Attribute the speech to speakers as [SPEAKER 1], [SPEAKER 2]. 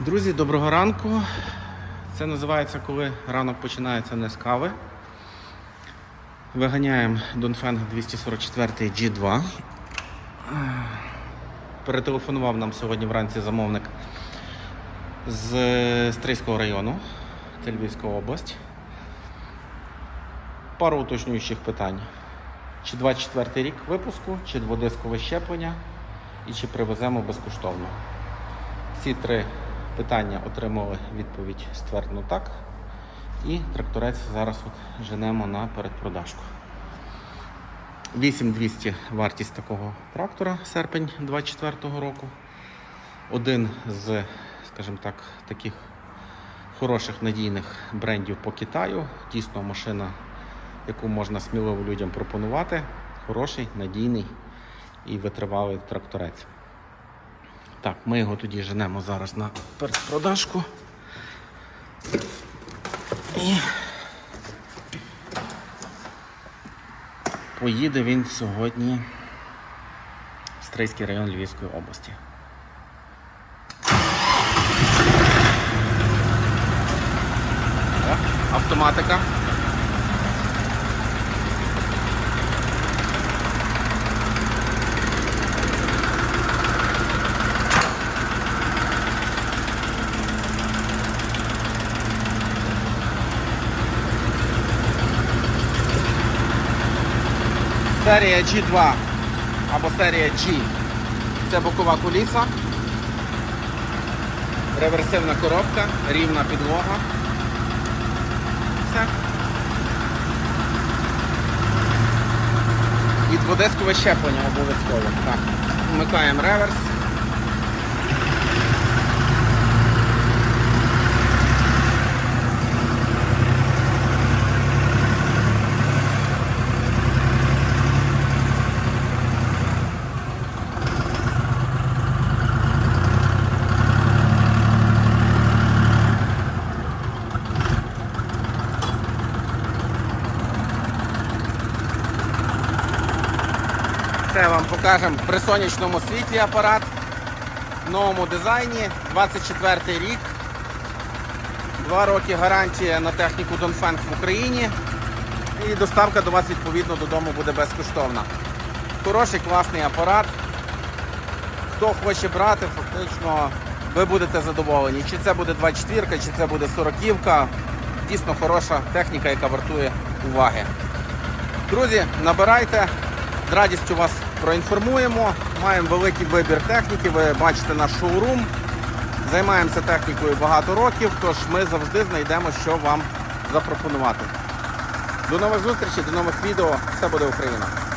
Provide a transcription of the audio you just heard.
[SPEAKER 1] Друзі, доброго ранку. Це називається, коли ранок починається не з кави. Виганяємо Донфенг 244 G2. Перетелефонував нам сьогодні вранці замовник з Стрийського району, це Львівська область. Пару уточнюючих питань. Чи 24 рік випуску, чи дводискове щеплення, і чи привеземо безкоштовно. Ці три питання отримали відповідь ствердно так. І тракторець зараз от женемо на передпродажку. 8200 вартість такого трактора серпень 24 року. Один з, скажімо так, таких хороших надійних брендів по Китаю. Дійсно машина, яку можна сміливо людям пропонувати. Хороший, надійний і витривалий тракторець. Так, ми його тоді женемо зараз на передпродажку. І поїде він сьогодні в Стрийський район Львівської області. Автоматика. Серія G2 або серія G. Це бокова куліса, реверсивна коробка, рівна підлога. Все. І дводискове щеплення обов'язково. Так. Вмикаємо реверс. Це вам покажемо при сонячному світлі апарат в новому дизайні, 24 рік. Два роки гарантія на техніку Донфенг в Україні. І доставка до вас відповідно додому буде безкоштовна. Хороший, класний апарат. Хто хоче брати, фактично ви будете задоволені. Чи це буде 24, чи це буде 40 Дійсно хороша техніка, яка вартує уваги. Друзі, набирайте, з радістю вас проінформуємо. Маємо великий вибір техніки, ви бачите наш шоурум. Займаємося технікою багато років, тож ми завжди знайдемо, що вам запропонувати. До нових зустрічей, до нових відео. Все буде Україна!